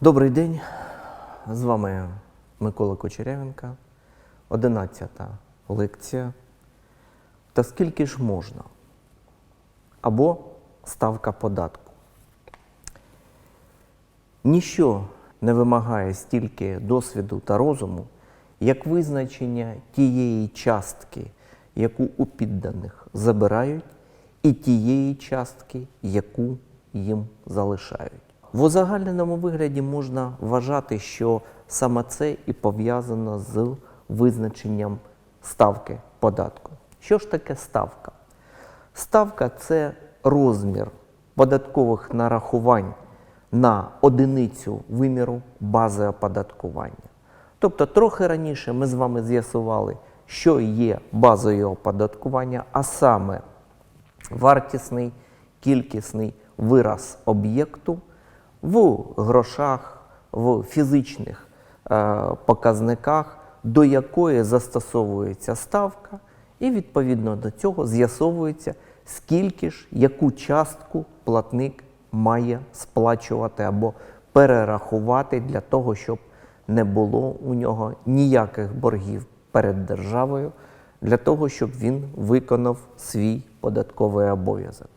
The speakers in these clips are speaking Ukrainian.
Добрий день. З вами Микола Кочерявенка. Одинадцята лекція. Та скільки ж можна? Або ставка податку. Ніщо не вимагає стільки досвіду та розуму, як визначення тієї частки, яку у підданих забирають, і тієї частки, яку їм залишають. В узагальненому вигляді можна вважати, що саме це і пов'язано з визначенням ставки податку. Що ж таке ставка? Ставка це розмір податкових нарахувань на одиницю виміру бази оподаткування. Тобто, трохи раніше ми з вами з'ясували, що є базою оподаткування, а саме вартісний кількісний вираз об'єкту в грошах, в фізичних е, показниках, до якої застосовується ставка, і відповідно до цього з'ясовується, скільки ж, яку частку платник має сплачувати або перерахувати для того, щоб не було у нього ніяких боргів перед державою, для того, щоб він виконав свій податковий обов'язок.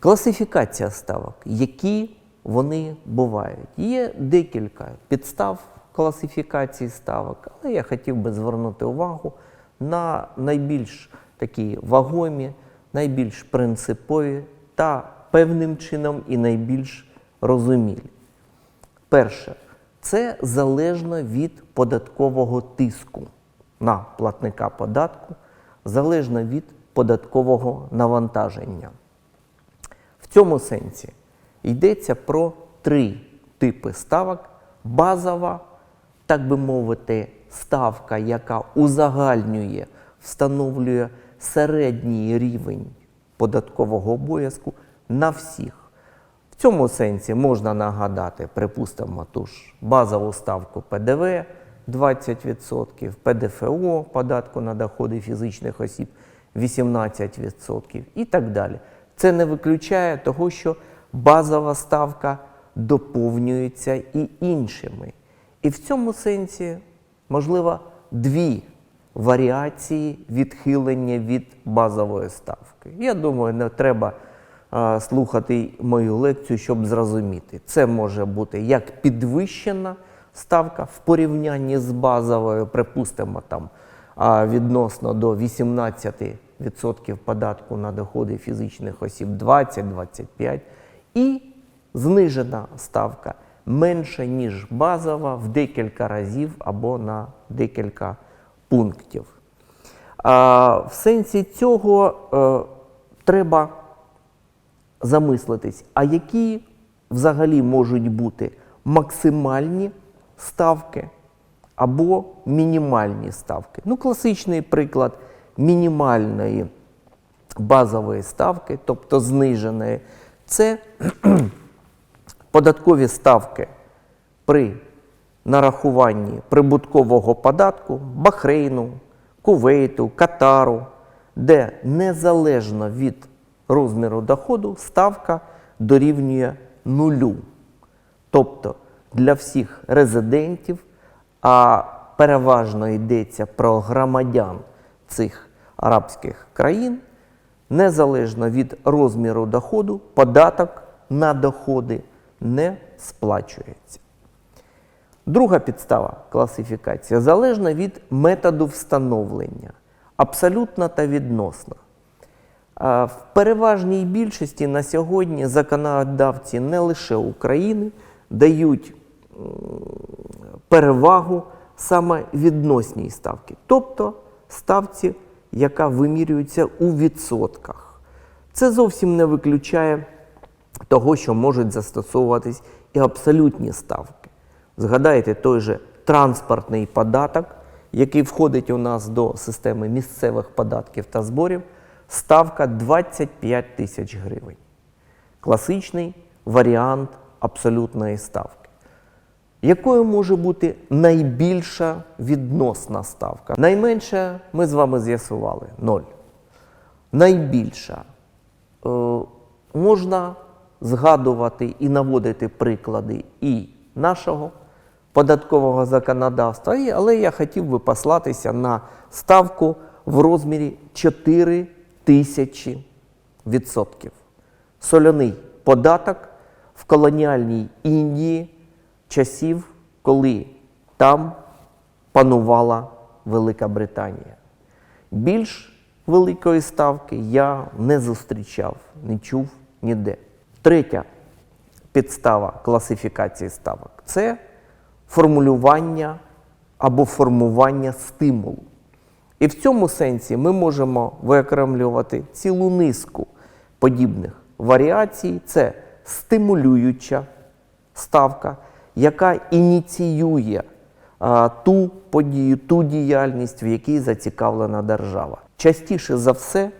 Класифікація ставок, які вони бувають. Є декілька підстав класифікації ставок, але я хотів би звернути увагу на найбільш такі вагомі, найбільш принципові та певним чином і найбільш розумілі. Перше, це залежно від податкового тиску на платника податку, залежно від податкового навантаження. В цьому сенсі йдеться про три типи ставок: базова, так би мовити, ставка, яка узагальнює, встановлює середній рівень податкового обов'язку на всіх. В цьому сенсі можна нагадати, припустимо, ту ж базову ставку ПДВ 20%, ПДФО податку на доходи фізичних осіб 18% і так далі. Це не виключає того, що базова ставка доповнюється і іншими. І в цьому сенсі можливо дві варіації відхилення від базової ставки. Я думаю, не треба а, слухати мою лекцію, щоб зрозуміти. Це може бути як підвищена ставка в порівнянні з базовою, припустимо, там відносно до 18% податку на доходи фізичних осіб 20-25%, і знижена ставка менша, ніж базова в декілька разів або на декілька пунктів. А, в сенсі цього е, треба замислитись, а які взагалі можуть бути максимальні ставки або мінімальні ставки. Ну, класичний приклад мінімальної базової ставки, тобто зниженої, це податкові ставки при нарахуванні прибуткового податку Бахрейну, Кувейту, Катару, де незалежно від розміру доходу ставка дорівнює нулю. Тобто для всіх резидентів, а переважно йдеться про громадян цих арабських країн, незалежно від розміру доходу, податок на доходи не сплачується. Друга підстава класифікації залежна від методу встановлення, абсолютно та відносно. В переважній більшості на сьогодні законодавці не лише України дають перевагу саме відносній ставці, тобто ставці, яка вимірюється у відсотках. Це зовсім не виключає того, що можуть застосовуватись і абсолютні ставки. Згадайте той же транспортний податок, який входить у нас до системи місцевих податків та зборів, ставка 25 тисяч гривень. Класичний варіант абсолютної ставки. Якою може бути найбільша відносна ставка? Найменша ми з вами з'ясували 0. Найбільша е, можна згадувати і наводити приклади і нашого податкового законодавства, але я хотів би послатися на ставку в розмірі 4 тисячі відсотків. Соляний податок в колоніальній Індії часів, коли там панувала Велика Британія. Більш великої ставки я не зустрічав, не чув ніде. Третя підстава класифікації ставок це формулювання або формування стимулу. І в цьому сенсі ми можемо виокремлювати цілу низку подібних варіацій. Це стимулююча ставка, яка ініціює а, ту подію, ту діяльність, в якій зацікавлена держава. Частіше за все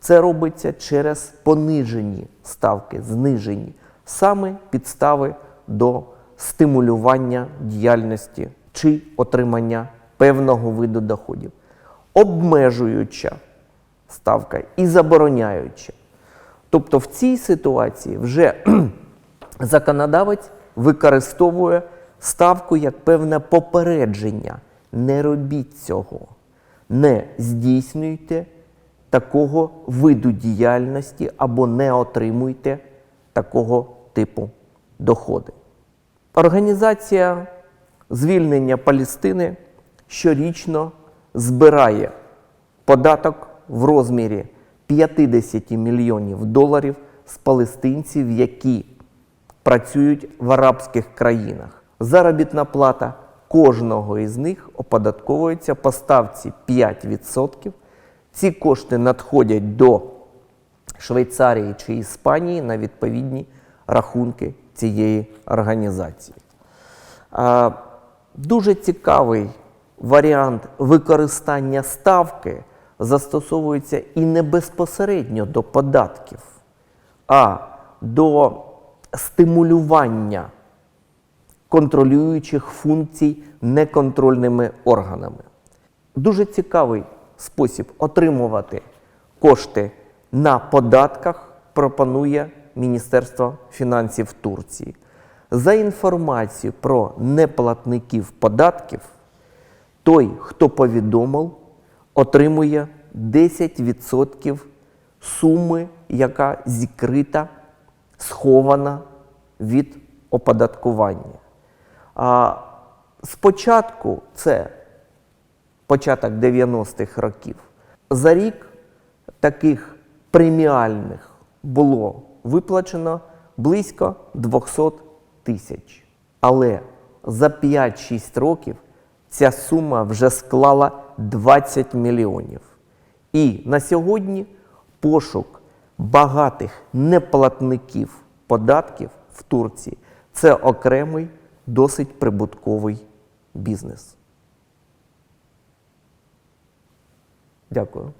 це робиться через понижені ставки, знижені саме підстави до стимулювання діяльності чи отримання певного виду доходів, обмежуюча ставка і забороняюча. Тобто в цій ситуації вже законодавець використовує ставку як певне попередження. Не робіть цього, не здійснюйте такого виду діяльності або не отримуйте такого типу доходи. Організація звільнення Палестини щорічно збирає податок в розмірі 50 мільйонів доларів з палестинців, які працюють в арабських країнах. Заробітна плата кожного із них оподатковується по ставці 5%. Ці кошти надходять до Швейцарії чи Іспанії на відповідні рахунки цієї організації. Дуже цікавий варіант використання ставки застосовується і не безпосередньо до податків, а до стимулювання контролюючих функцій неконтрольними органами. Дуже цікавий спосіб отримувати кошти на податках пропонує Міністерство фінансів Турції. За інформацією про неплатників податків, той, хто повідомив, отримує 10% суми, яка зікрита, схована від оподаткування. А спочатку це початок 90-х років. За рік таких преміальних було виплачено близько 200 тисяч. Але за 5-6 років ця сума вже склала 20 мільйонів. І на сьогодні пошук багатих неплатників податків в Турції це окремий досить прибутковий бізнес. Дякую.